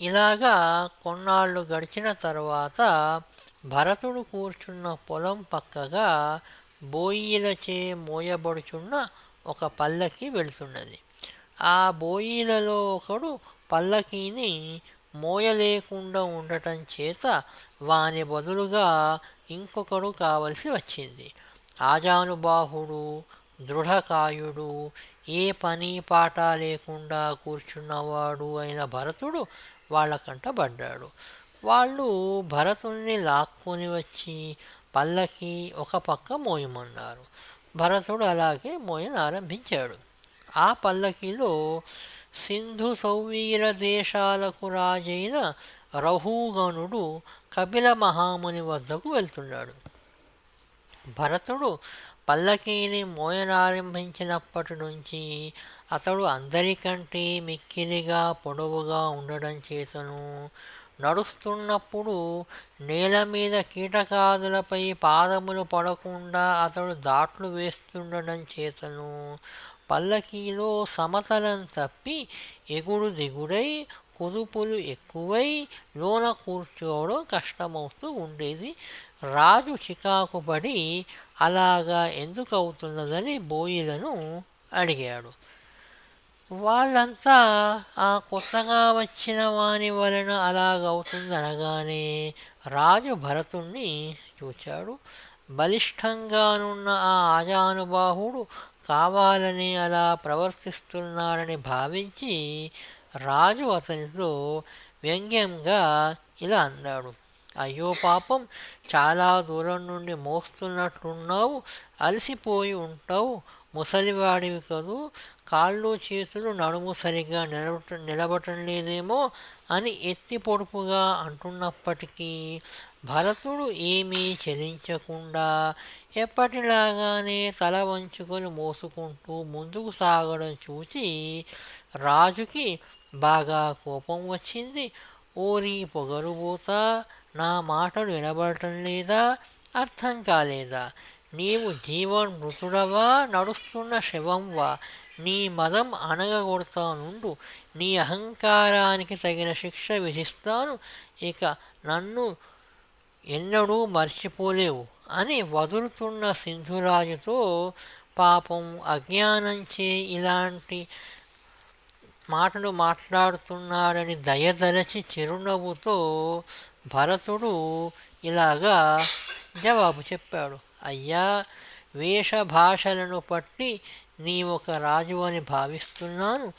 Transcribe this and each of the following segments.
ఇలాగా కొన్నాళ్ళు గడిచిన తర్వాత భరతుడు కూర్చున్న పొలం పక్కగా బోయిలచే మోయబడుచున్న ఒక పల్లకి వెళుతున్నది. ఆ బోయిలలో ఒకడు పల్లకీని మోయలేకుండా ఉండటం చేత వాని బదులుగా ఇంకొకడు కావలసి వచ్చింది. ఆజానుబాహుడు దృఢకాయుడు ఏ పని పాట లేకుండా కూర్చున్నవాడు అయిన భరతుడు వాళ్ళకంట పడ్డాడు. వాళ్ళు భరతుణ్ణి లాక్కొని వచ్చి పల్లకి ఒక పక్క మోయమన్నారు. భరతుడు అలాగే మోయనారంభించాడు ఆ పల్లకిలో సింధు సౌవీర దేశాలకు రాజైన రహూగణుడు కపిల మహాముని వద్దకు వెళ్తున్నాడు. భరతుడు పల్లకీని మోయనారంభించినప్పటి నుంచి అతడు అందరికంటే మిక్కిలిగా పొడవుగా ఉండడం చేతను. నడుస్తున్నప్పుడు నేల మీద కీటకాదులపై పాదములు పడకుండా అతడు దాట్లు వేస్తుండడం చేతను. పల్లకీలో సమతలం తప్పి ఎగుడు దిగుడై కుదుపులు ఎక్కువై లోన కూర్చోవడం కష్టమవుతూ ఉండేది. రాజు చికాకుపడి అలాగా ఎందుకు అవుతున్నదని బోయిలను అడిగాడు. వాళ్ళంతా ఆ కొత్తగా వచ్చిన వాని వలన అలాగవుతుందనగానే రాజు భరతుణ్ణి చూచాడు. బలిష్టంగానున్న ఆ ఆజానుబాహుడు కావాలని అలా ప్రవర్తిస్తున్నాడని భావించి రాజు అతనితో వ్యంగ్యంగా ఇలా అన్నాడు. అయ్యో పాపం చాలా దూరం నుండి మోస్తున్నట్లున్నావు అలసిపోయి ఉంటావు ముసలివాడివి కదూ కాళ్ళు చేతులు నడుము సరిగా నిలబట నిలబటం లేదేమో అని ఎత్తి పొడుపుగా అంటున్నప్పటికీ భరతుడు ఏమీ చెలించకుండా ఎప్పటిలాగానే తల వంచుకొని మోసుకుంటూ ముందుకు సాగడం చూసి రాజుకి బాగా కోపం వచ్చింది. ఓరి పొగరుబోతా నా మాటలు వినబడటం లేదా? అర్థం కాలేదా? నీవు జీవన్మృతుడవా నడుస్తున్న శవంవా? నీ మదం అనగగొడతానుండు నీ అహంకారానికి తగిన శిక్ష విధిస్తాను. ఇక నన్ను ఎన్నడూ మర్చిపోలేవు అని వదులుతున్న సింధురాజుతో పాపం అజ్ఞానంచే ఇలాంటి మాటలు మాట్లాడుతున్నాడని దయదలచి చిరునవ్వుతో భరతుడు ఇలాగా జవాబు చెప్పాడు. అయ్యా వేషభాషలను పట్టి నీ ఒక రాజు అని భావిస్తున్నాను.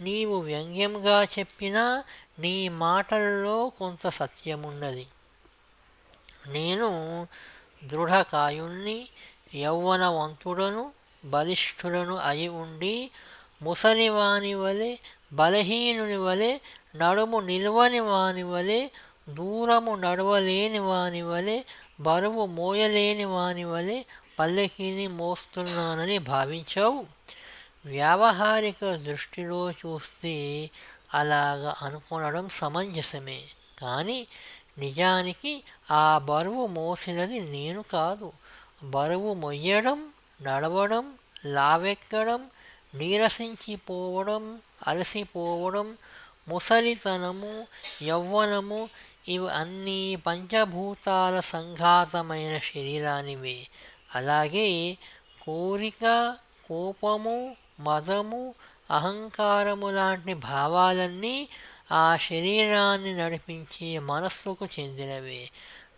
నీవు వ్యంగ్యంగా చెప్పినా నీ మాటల్లో కొంత సత్యమున్నది. నేను దృఢకాయుణ్ణి యౌవనవంతుడను బలిష్ఠులను అయి ఉండి ముసలివాని వలె బలహీనుని వలె నడుము నిల్వని వాని వలె దూరము నడవలేని వాని వలె బరువు మోయలేని వాని వలె పల్లకీని మోస్తున్నానని భావించావు. వ్యావహారిక దృష్టిలో చూస్తే అలాగ అనుకొనడం సమంజసమే. కానీ నిజానికి ఆ బరువు మోసినది నేను కాదు. బరువు మొయ్యడం నడవడం లావెక్కడం నీరసించిపోవడం అలసిపోవడం ముసలితనము యవ్వనము ఇవి అన్నీ పంచభూతాల సంఘాతమైన శరీరానివే. అలాగే కోరిక కోపము మదము అహంకారము లాంటి భావాలన్నీ ఆ శరీరాన్ని నడిపించే మనస్సుకు చెందినవే.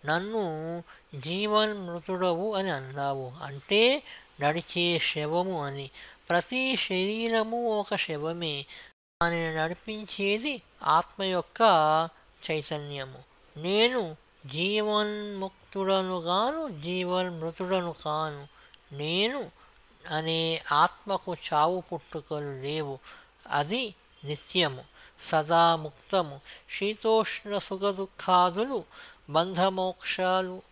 నన్ను జీవన్మృతుడవు అని అన్నావు. అంటే నడిచే శవము అని. ప్రతి శరీరము ఒక శవమే. దానిని నడిపించేది ఆత్మ యొక్క చైతన్యము. నేను జీవన్ముక్తుడను గాను జీవన్మృతుడను కాను. నేను అనే ఆత్మకు చావు పుట్టుకలు లేవు. అది నిత్యము. సదా ముక్తము. శీతోష్ణ సుఖ దుఃఖాదులు బంధమోక్షాలు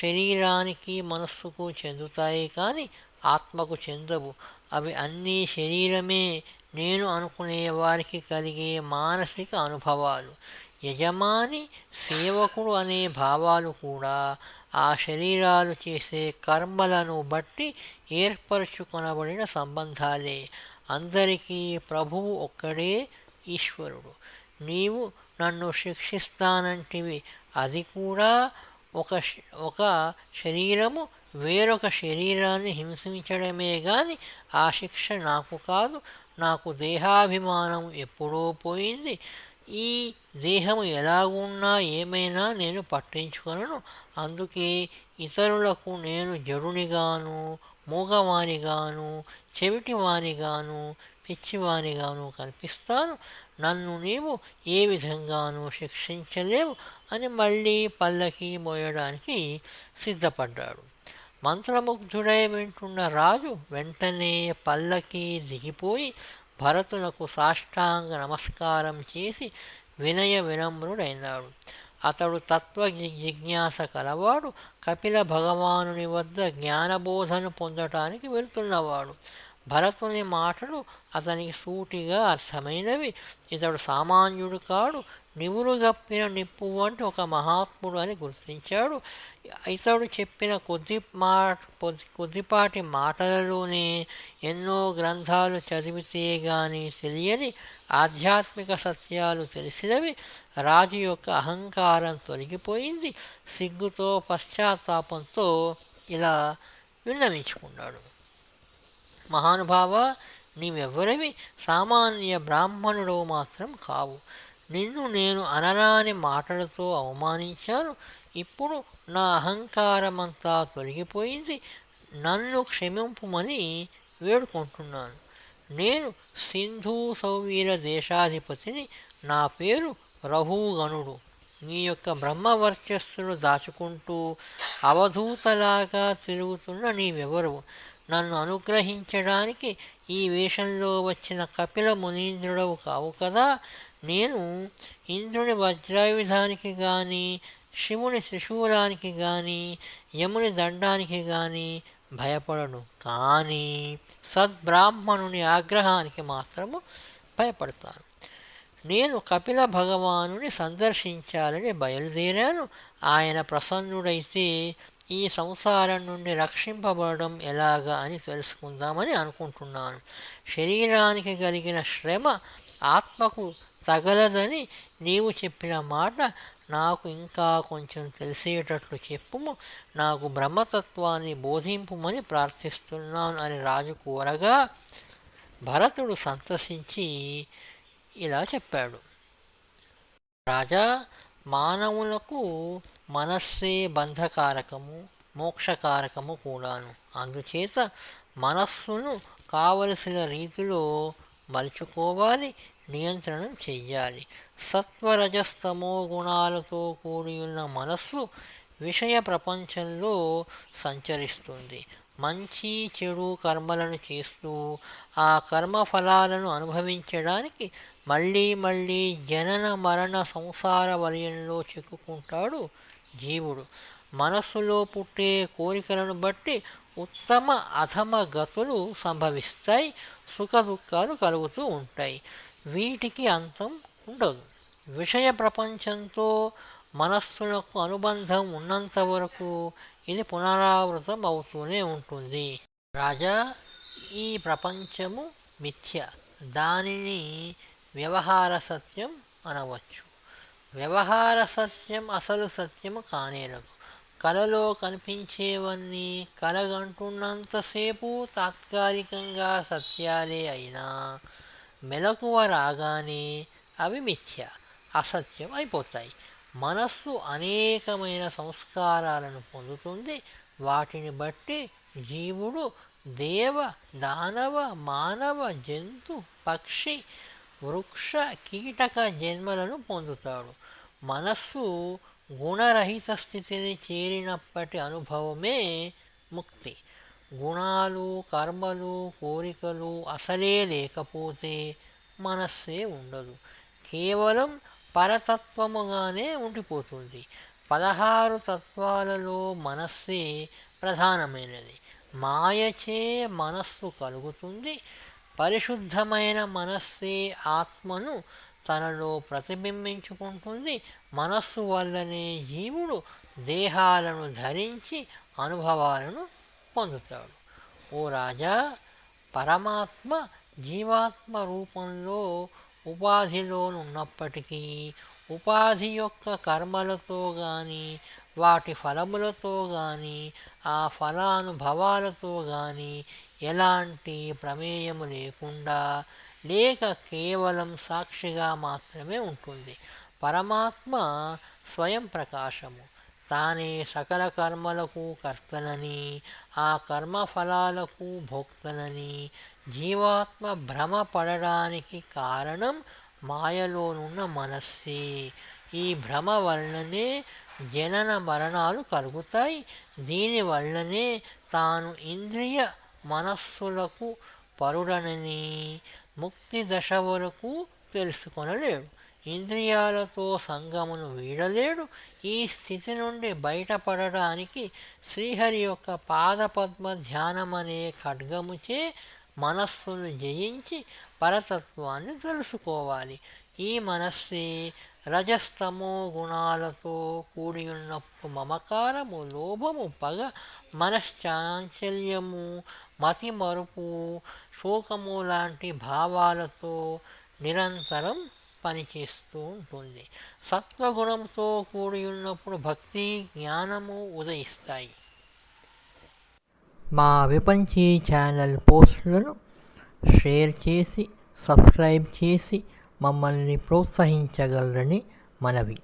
శరీరానికి మనస్సుకు చెందుతాయి కానీ ఆత్మకు చెందవు. అవి అన్నీ శరీరమే. నేను అనుకునే వారికి కలిగే మానసిక అనుభవాలు. యజమాని సేవకుడు అనే భావాలు కూడా ఆ శరీరాలు చేసే కర్మలను బట్టి ఏర్పరచుకొనబడిన సంబంధాలే. అందరికీ ప్రభువు ఒక్కడే ఈశ్వరుడు. నీవు నన్ను శిక్షిస్తానంటివి. అది కూడా ఒక ఒక శరీరము వేరొక శరీరాన్ని హింసించడమే కానీ ఆ శిక్ష నాకు కాదు. నాకు దేహాభిమానం ఎప్పుడో పోయింది. ఈ దేహము ఎలాగున్నా ఏమైనా నేను పట్టించుకొనను. అందుకే ఇతరులకు నేను జడునిగాను మూగవానిగాను చెవిటివానిగాను పిచ్చివానిగాను కనిపిస్తాను. నన్ను నీవు ఏ విధంగానూ శిక్షించలేవు అని మళ్ళీ పల్లకి మోయడానికి సిద్ధపడ్డాడు. మంత్రముగ్ధుడై వింటున్న రాజు వెంటనే పల్లకి దిగిపోయి భరతునకు సాష్టాంగ నమస్కారం చేసి వినయ వినమ్రుడైనాడు. అతడు తత్వ జి- జిజ్ఞాస కలవాడు కపిల భగవానుని వద్ద జ్ఞానబోధను పొందటానికి వెళ్తున్నవాడు. భరతుని మాటలు అతనికి సూటిగా అర్థమైనవి. ఇతడు సామాన్యుడు కాడు నివురుగప్పిన నిప్పు వంటి ఒక మహాత్ముడు అని గుర్తించాడు. ఇతడు చెప్పిన కొద్ది మా కొద్ది- కొద్దిపాటి మాటలలోనే ఎన్నో గ్రంథాలు చదివితే గాని తెలియని ఆధ్యాత్మిక సత్యాలు తెలిసినవి. రాజు యొక్క అహంకారం తొలగిపోయింది. సిగ్గుతో పశ్చాత్తాపంతో ఇలా విన్నవించుకున్నాడు. మహానుభావ నీవెవ్వరివి? సామాన్య బ్రాహ్మణుడవు మాత్రం కావు. నిన్ను నేను అనరాని మాటలతో అవమానించాను. ఇప్పుడు నా అహంకారమంతా తొలగిపోయింది. నన్ను క్షమింపుమని వేడుకుంటున్నాను. నేను సింధు సౌవీర దేశాధిపతిని. నా పేరు రహూగణుడు నీ యొక్క బ్రహ్మవర్చస్సును దాచుకుంటూ అవధూతలాగా తిరుగుతున్న నీవెవరు? నన్ను అనుగ్రహించడానికి ఈ వేషంలో వచ్చిన కపిల మునీంద్రుడవు కావు కదా? నేను ఇంద్రుని వజ్రాయుధానికి కానీ శివుని త్రిశూలానికి కానీ యముని దండానికి కానీ భయపడను. కానీ సద్బ్రాహ్మణుని ఆగ్రహానికి మాత్రము భయపడతాను. నేను కపిల భగవానుని సందర్శించాలని బయలుదేరాను. ఆయన ప్రసన్నుడైతే ఈ సంసారం నుండి రక్షింపబడడం ఎలాగా అని తెలుసుకుందామని అనుకుంటున్నాను. శరీరానికి కలిగిన శ్రమ ఆత్మకు తగలదని నీవు చెప్పిన మాట నాకు ఇంకా కొంచెం తెలిసేటట్లు చెప్పుము. నాకు బ్రహ్మతత్వాన్ని బోధింపుమని ప్రార్థిస్తున్నాను అని రాజు కోరగా భరతుడు సంతసించి ఇలా చెప్పాడు. రాజా మానవులకు మనస్సే బంధకారకము మోక్షకారకము కూడాను. అందుచేత మనస్సును కావలసిన రీతిలో మలుచుకోవాలి నియంత్రణం చెయ్యాలి. సత్వరజస్తమో గుణాలతో కూడి ఉన్న మనస్సు విషయ ప్రపంచంలో సంచరిస్తుంది. మంచి చెడు కర్మలను చేస్తూ ఆ కర్మ ఫలాలను అనుభవించడానికి మళ్ళీ మళ్ళీ జనన మరణ సంసార వలయంలో చిక్కుకుంటాడు జీవుడు. మనస్సులో పుట్టే కోరికలను బట్టి ఉత్తమ అధమ గతులు సంభవిస్తాయి. సుఖ దుఃఖాలు కలుగుతూ ఉంటాయి. వీటికి అంతం ఉండదు. విషయ ప్రపంచంతో మనస్సులకు అనుబంధం ఉన్నంత వరకు ఇది పునరావృతం అవుతూనే ఉంటుంది. రాజా ఈ ప్రపంచము మిథ్య. దానిని వ్యవహార సత్యం అనవచ్చు. వ్యవహార సత్యం అసలు సత్యము కానేరదు. కలలో కనిపించేవన్నీ కలగంటున్నంతసేపు తాత్కాలికంగా సత్యాలే అయినా మెలకువ రాగానే అవి మిథ్య అసత్యం అయిపోతాయి. మనస్సు అనేకమైన సంస్కారాలను పొందుతుంది. వాటిని బట్టి జీవుడు దేవ దానవ మానవ జంతు పక్షి వృక్ష కీటక జన్మలను పొందుతాడు. మనస్సు గుణరహిత స్థితిని చేరినప్పటి అనుభవమే ముక్తి. గుణాలు కర్మలు కోరికలు అసలే లేకపోతే మనస్సే ఉండదు. కేవలం పరతత్వముగానే ఉండిపోతుంది. పదహారు తత్వాలలో మనస్సే ప్రధానమైనది. మాయచే మనస్సు కలుగుతుంది. పరిశుద్ధమైన మనస్సే ఆత్మను తనలో ప్రతిబింబించుకుంటుంది. మనస్సు వల్లనే జీవుడు దేహాలను ధరించి అనుభవాలను పొందుతాడు ఓ రాజా పరమాత్మ జీవాత్మ రూపంలో ఉపాధిలోనున్నప్పటికీ ఉపాధి యొక్క కర్మలతో కానీ వాటి ఫలములతో కానీ ఆ ఫలానుభవాలతో కానీ ఎలాంటి ప్రమేయము లేకుండా లేక కేవలం సాక్షిగా మాత్రమే ఉంటుంది. పరమాత్మ స్వయం ప్రకాశము. తానే సకల కర్మలకు కర్తనని ఆ కర్మ ఫలాలకు భోక్తనని. జీవాత్మ భ్రమ పడడానికి కారణం మాయలోనున్న మనస్సే. ఈ భ్రమ వలననే జనన మరణాలు కలుగుతాయి. దీనివల్లనే తాను ఇంద్రియ మనస్సులకు పరుడనని ముక్తి దశ వరకు తెలుసుకొనలేడు ఇంద్రియాలతో సంగమును వీడలేడు. ఈ స్థితి నుండి బయటపడడానికి శ్రీహరి యొక్క పాదపద్మ ధ్యానమనే ఖడ్గముచే మనస్సును జయించి పరతత్వాన్ని తెలుసుకోవాలి. ఈ మనస్సే రజస్తమో గుణాలతో కూడి ఉన్నప్పుడు మమకారము లోభము పగ మనశ్చాంచల్యము మతి మరుపు శోకము లాంటి భావాలతో నిరంతరం పనిచేస్తూ ఉంటుంది. సత్వగుణంతో కూడి ఉన్నప్పుడు భక్తి జ్ఞానము ఉదయిస్తాయి. మా విపంచీ ఛానల్ పోస్టులను షేర్ చేసి సబ్స్క్రైబ్ చేసి మమ్మల్ని ప్రోత్సహించగలరని మనవి.